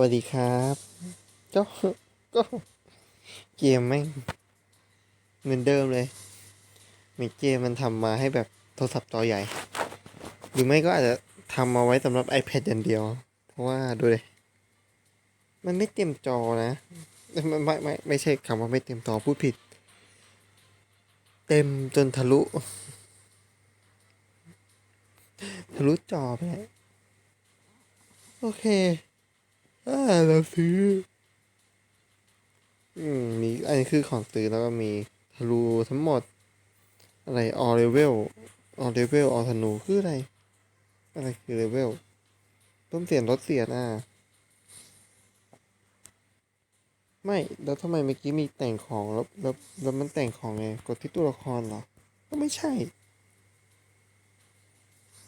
วัสดีครับก็ก็เกมแม่งเหมือนเดิมเลยมีเกมมันทำมาให้แบบโทรศัพท์จอใหญ่ หรือไม่ก็อาจจะทำมาไว้สำหรับ iPad อย่างเดียว เพราะว่าดูเลยมันไม่เต็มจอนะ ไม่ไม่ไม่ไม่ใช่คำว่าไม่เต็มจอพูดผิด เต็มจนทะลุ ทะลุจอไปแล้วโอเค เราซื้อ อืมมีอันนี้คือของซื้อแล้วก็มีทะลูทั้งหมด อะไรออเลเวลออเลเวลออธนูคืออะไร อะไรคือเลเวลต้มเสียนลดเสียนอะไม่ แล้วทำไมเมื่อกี้มีแต่งของแล้วแล้วแล้วมันแต่งของไง กดที่ตัวละครเหรอ ก็ไม่ใช่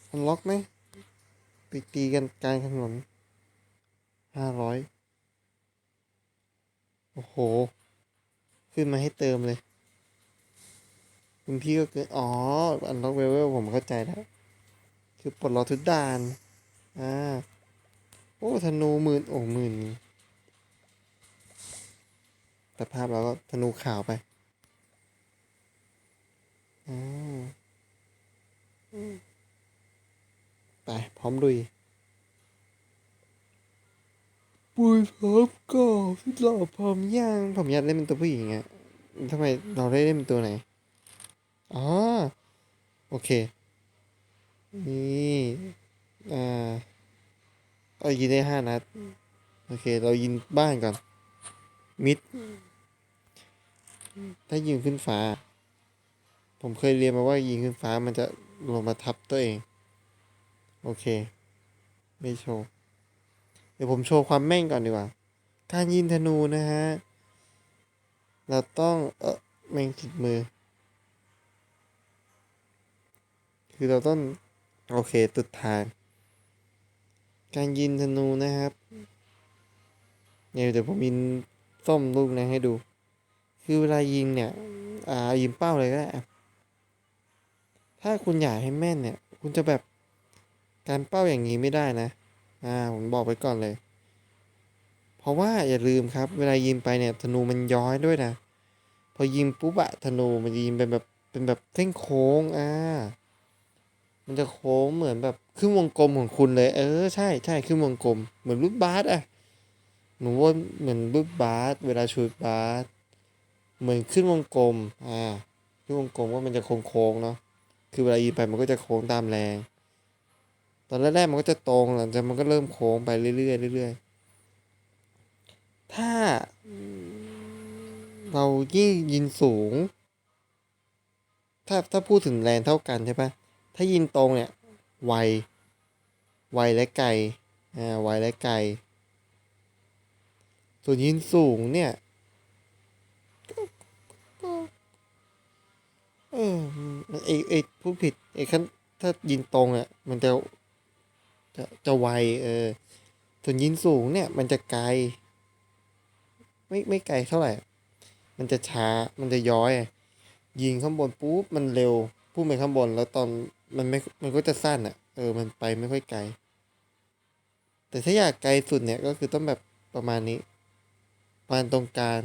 อันล็อกไหมไปตีกันกลางถนน ห้าร้อยโอ้โห ขึ้นมาให้เติมเลย คุณพี่ก็เกินอ๋อ อันล็อกเวลผมเข้าใจแล้ว คือปลดล็อกทุกด่าน อ่า โอ้ ธนูหมื่นโอ้หมื่นแต่ภาพเราก็ธนูขาวไปอ่าอืมไป พร้อมลุย ปุยพร้อมก็พี่หล่อพร้อมยังผมอยากเล่นเป็นตัวผู้หญิงอะทำไมเราได้เล่นเป็นตัวไหนอ๋อโอเค นี่อ่าเอายิงได้ห้านัด โอเค เรายิงบ้านก่อน มิด ถ้ายิงขึ้นฟ้า ผมเคยเรียนมาว่ายิงขึ้นฟ้ามันจะลงมาทับตัวเอง โอเค ไม่โชว์ ดี๋ยวผมโชว์ความแม่นก่อนดีกว่า การยิงธนูนะฮะ เราต้องเออแม่งติดมือ คือเราต้อง โอเคตุดทาง การยิงธนูนะครับเนี่ยเดี๋ยวผมยิงส้มลูกนะให้ดู คือเวลายิงเนี่ย อ่ายิงเป้าเลยก็ได้ถ้าคุณอยากให้แม่นเนี่ย คุณจะแบบการเป้าอย่างนี้ไม่ได้นะ อ่าผมบอกไปก่อนเลย เพราะว่าอย่าลืมครับ เวลายิงไปเนี่ยธนูมันย้อยด้วยนะ พอยิงปุ๊บอะธนูมันยิงเป็นแบบเป็นแบบเส้นโค้งอ่ามันจะโค้งเหมือนแบบครึ่งวงกลมของคุณเลย เออใช่ใช่ครึ่งวงกลม เหมือนลูกบาสอะหนูว่าเหมือนลูกบาสเวลาชูบาสเหมือนขึ้นวงกลมอ่าขึ้นวงกลมว่ามันจะโค้งๆเนาะคือเวลายิงไปมันก็จะโค้งตามแรง ตอนแรกๆมันก็จะตรงหลังจากมันก็เริ่มโค้งไปเรื่อยๆเรื่อยๆถ้าเรายิ่งยิงสูง ถ้าถ้าพูดถึงแรงเท่ากันใช่ปะถ้ายิงตรงเนี่ยไวไวและไกลอ่าไวและไกล ส่วนยิงสูงเนี่ยก็ก็เออเอเอพูดผิดไอขั้นถ้ายิงตรงอะมันจะ จะจะไวเออส่วนยิงสูงเนี่ย มันจะไกล ไม่ไม่ไกลเท่าไหร่ มันจะช้ามันจะย้อย ยิงข้างบนปุ๊บมันเร็วพุ่งไปข้างบนแล้วตอนมันไม่มันก็จะสั้นอะ เออ มันไปไม่ค่อยไกล แต่ถ้าอยากไกลสุดเนี่ยก็คือต้องแบบประมาณนี้ประมาณตรงกลาง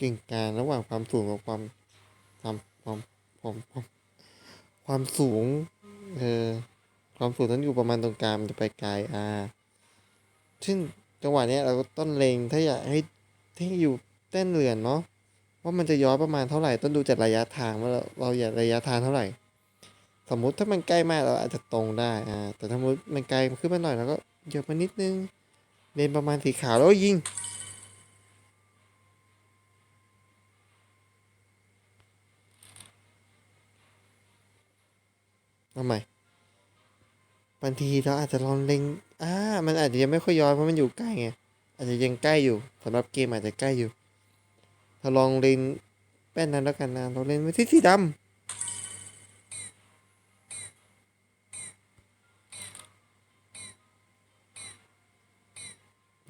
กึ่งกลางระหว่างความสูงกับความความความความความสูง เออ ความสูงต้องอยู่ประมาณตรงกลางมันจะไปไกลอ่าซึ่งจังหวะเนี้ยเราก็ต้นเลงถ้าอยากให้ที่อยู่เต้นเหลือนเนาะว่ามันจะย้อยประมาณเท่าไหร่ต้องดูจากระยะทางว่าเราเราอยากระยะทางเท่าไหร่ สมมุติถ้ามันใกล้มากเราอาจจะตรงได้อ่าแต่ถ้ามันไกลขึ้นมาหน่อยเราก็เหยียบมานิดนึงเลนประมาณสีขาวแล้วยิงทำไม บางทีเราอาจจะลองเล็งอ่ามันอาจจะยังไม่ค่อยย้อยเพราะมันอยู่ใกล้ไงอาจจะยังใกล้อยู่สำหรับเกมอาจจะใกล้อยู่เราลองเล็งแป้นนั้นแล้วกันนะเราเล็งไปที่สีดำ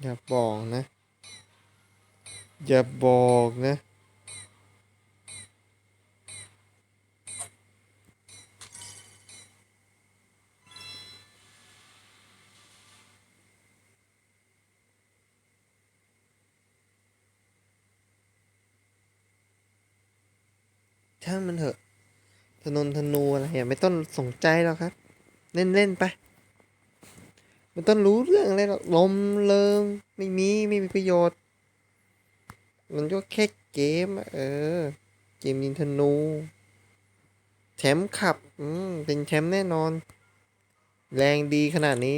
อย่าบอกนะ อย่าบอกนะ ช่างมันเถอะธนนธนูอะไรอย่าไม่ต้องสนใจหรอกครับ เล่นเล่นไปไม่ต้องรู้เรื่องอะไรหรอกลมเริงไม่มีไม่มีประโยชน์ มันก็แค่เกม เออ เกมยิงธนูแชมป์ขับ อืม เป็นแชมป์แน่นอน แรงดีขนาดนี้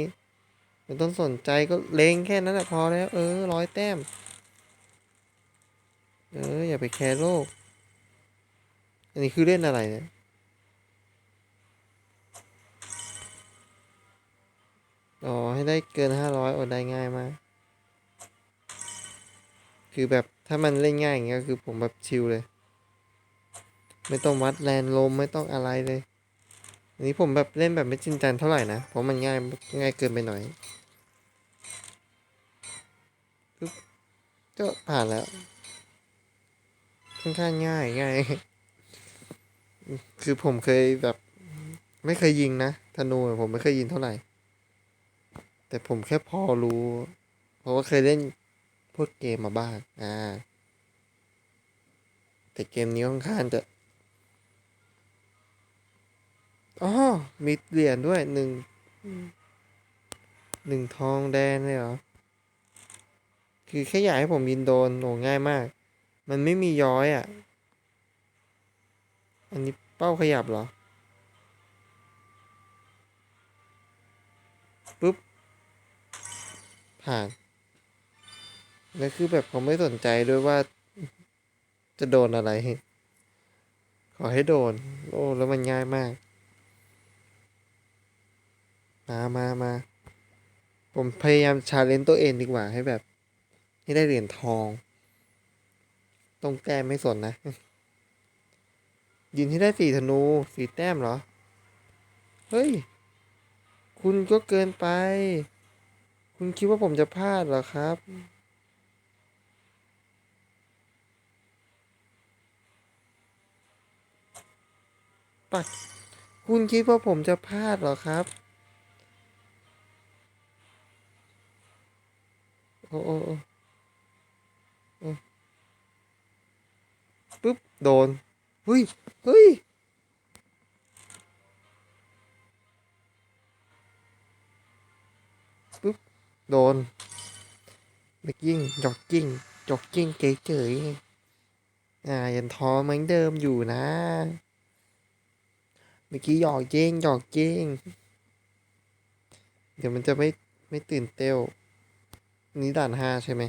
ไม่ต้องสนใจก็เลงแค่นั้นแหละพอแล้ว เออร้อยแต้ม เออ อย่าไปแคร์โลก อันนี้คือเล่นอะไรเนี่ยอ๋อ ให้ได้เกินห้าร้อยโอดได้ง่ายมาก คือแบบถ้ามันเล่นง่ายอย่างเงี้ยคือผมแบบชิลเลย ไม่ต้องวัดแรงลมไม่ต้องอะไรเลย อันนี้ผมแบบเล่นแบบไม่จริงจังเท่าไหร่นะ เพราะมันง่ายง่ายเกินไปหน่อยก็ผ่านแล้วค่อนข้างง่ายง่าย คือผมเคยแบบ ไม่เคยยิงนะธนูผมไม่เคยยิงเท่าไหร่ แต่ผมแค่พอรู้ เพราะว่าเคยเล่นพวกเกมมาบ้าง อ่า แต่เกมนี้ค่อนข้างจะอ๋อมีเหรียญด้วยหนึ่งหนึ่งทองแดงเลยเหรอ คือแค่อยากให้ผมยินโดนโอ้ง่ายมาก มันไม่มีย้อยอะ อันนี้เป้าขยับเหรอปุ๊บ ผ่านแล้วคือแบบผมไม่สนใจด้วยว่าจะโดนอะไร ขอให้โดน โอ้แล้วมันง่ายมาก มามามาผมพยายามชาเลนจ์ตัวเองดีกว่าให้แบบ ให้ได้เหรียญทองตรงแต้ไม่สนนะ ยินให้ได้สี่ธนูสี่แต้มเหรอ เฮ้ย คุณก็เกินไป คุณคิดว่าผมจะพลาดเหรอครับ ปัด คุณคิดว่าผมจะพลาดเหรอครับ โอ้โอ้โอ้โอ้ปึ๊บ โดน เฮ้ย เฮ้ย ปึ๊บ โดนเบกกิ้งจอกกิ้งจอกกิ้งเก๋ๆอ่ายันท้อเหมือนเดิมอยู่นะ เมื่อกี้หยอกเย้งหยอกเย้งเดี๋ยวมันจะไม่ไม่ตื่นเต้วนนี้ด่านห้าใช่ไหม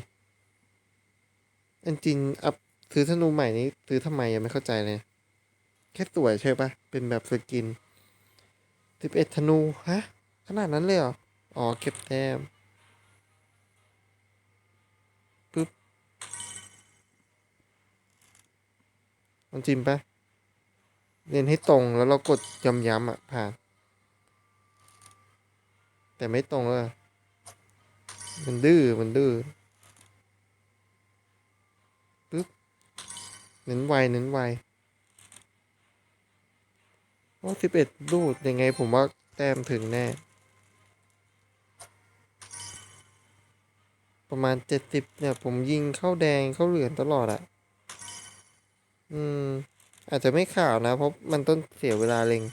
อันจริงอัพ ซื้อธนูใหม่นี้ซื้อทำไมยังไม่เข้าใจเลย แค่สวยใช่ปะเป็นแบบสกินสิบเอ็ดธนูฮะขนาดนั้นเลยเหรอ อ๋อ เก็บแต้มปึ๊บมันจริงปะเรียนให้ตรงแล้วเรากดย้ำๆอะ ผ่าน แต่ไม่ตรงเลยมันดื้อ มันดื้อปึ๊บ เน้นไวเน้นไวโอ้สิบเอ็ดลูดยังไงผมว่าแต้มถึงแน่ ประมาณเจ็ดสิบเนี่ย ผมยิงเข้าแดงเข้าเหลืองตลอดอะอืม อาจจะไม่ข่าวนะ เพราะมันต้นเสียเวลาเล็ง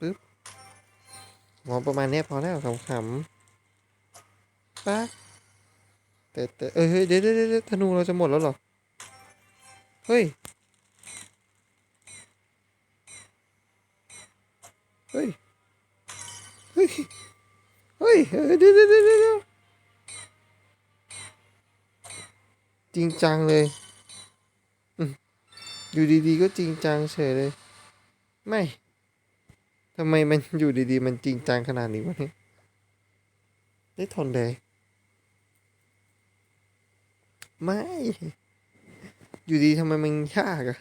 ปึ๊บมอประมาณเนี้ยพอแล้วขำๆปั๊ก แต่แต่เอ้ยเฮ้ยเดี๋ยวเดี๋ยวเดี๋ยวธนูเราจะหมดแล้วหรอ เฮ้ย เฮ้ย เฮ้ย เฮ้ยเฮ้ยเดี๋ยวเดี๋ยวเดี๋ยวเดี๋ยวจริงจังเลย อยู่ดีๆก็จริงจังเฉยเลย ไม่ทำไมมันอยู่ดีๆ มันจริงจังขนาดนี้วะเนี่ยได้ทนเลย ไม่ อยู่ดีทำไมมันยากอะ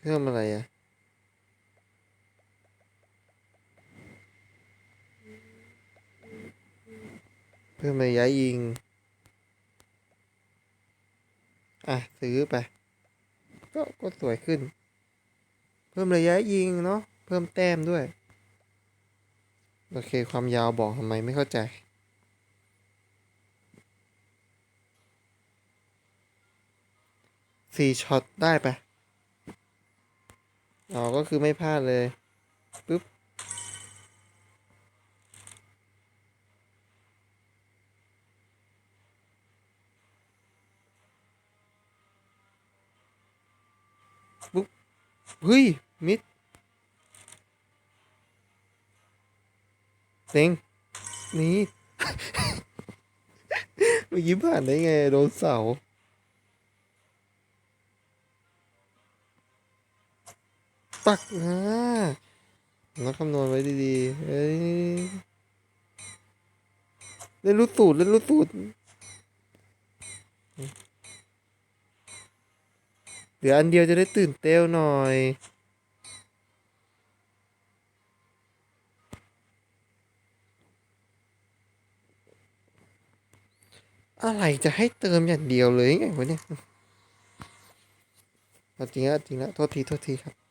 เพิ่มอะไรอะเพิ่มระยะยิง อะ ซื้อไป ก็ก็สวยขึ้น เพิ่มระยะยิงเนาะ เพิ่มแต้มด้วย โอเค ความยาวบอกทำไมไม่เข้าใจ สี่ช็อตได้ปะอ๋อก็คือไม่พลาดเลยปึ๊บปุ๊บเฮ้ย มิดเต็งนี่ เมื่อกี้ผ่านได้ไง โดนเสา ตักนะต้องคำนวณไว้ดีๆเอ้ยเล่นรู้สูตรเล่นรู้สูตรเหลืออันเดียวจะได้ตื่นเต้วหน่อยอะไรจะให้เติมอย่างเดียวเลยไงวะเนี่ย จริงแล้วจริงแล้วโทษที โทษทีครับ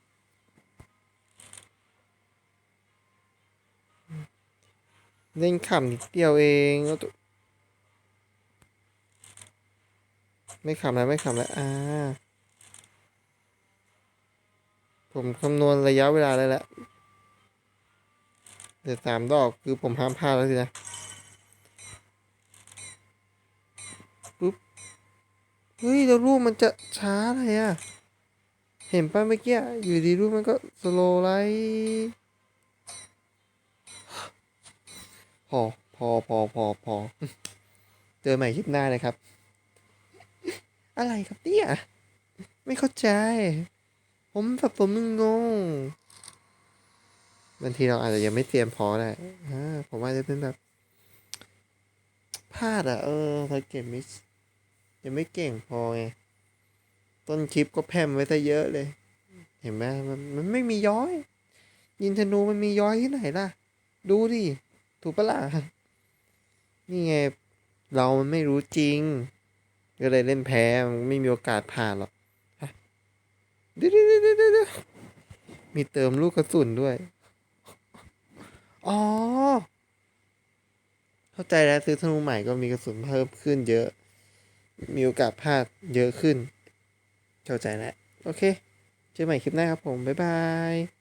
เล่นขำนิดเดียวเองแล้วตัวไม่ขำแล้วไม่ขำแล้วอ่าผมคำนวณระยะเวลาได้แล้วเดี๋ยวสามดอกคือผมห้ามพลาดแล้วสินะปุ๊บเฮ้ยแล้วรูปมันจะช้าอะไรอะเห็นป่ะเมื่อกี้อยู่ดีรูปมันก็สโลไลท์พ อพอพอพอพอเจอใหม่คลิปหน้าเลยครับ อะไรครับเนี่ยไม่เข้าใจ ผมแบบผมมึงงงบางทีเราอาจจะยังไม่เตรียมพอได้อ่าผมอาจจะเป็นแบบพลาดอะ เออเราเก็บมิสยังไม่เก่งพอไง ต้นคลิปก็แพมไว้ซะเยอะเลย เห็นไหมมันมันไม่มีย้อย ยินธนูมันมีย้อยที่ไหนล่ะ ดูดิ ถูกปะล่ะ นี่ไง เรามันไม่รู้จริง ก็เลยเล่นแพ้มันไม่มีโอกาสผ่านหรอกเดี๋ยวเดี๋ยวเดี๋ยวเดี๋ยวมีเติมลูกกระสุนด้วย อ๋อ เข้าใจแล้วซื้อธนูใหม่ก็มีกระสุนเพิ่มขึ้นเยอะ มีโอกาสพลาดเยอะขึ้น เข้าใจแล้ว โอเค เจอใหม่คลิปหน้าครับผม บ๊ายบาย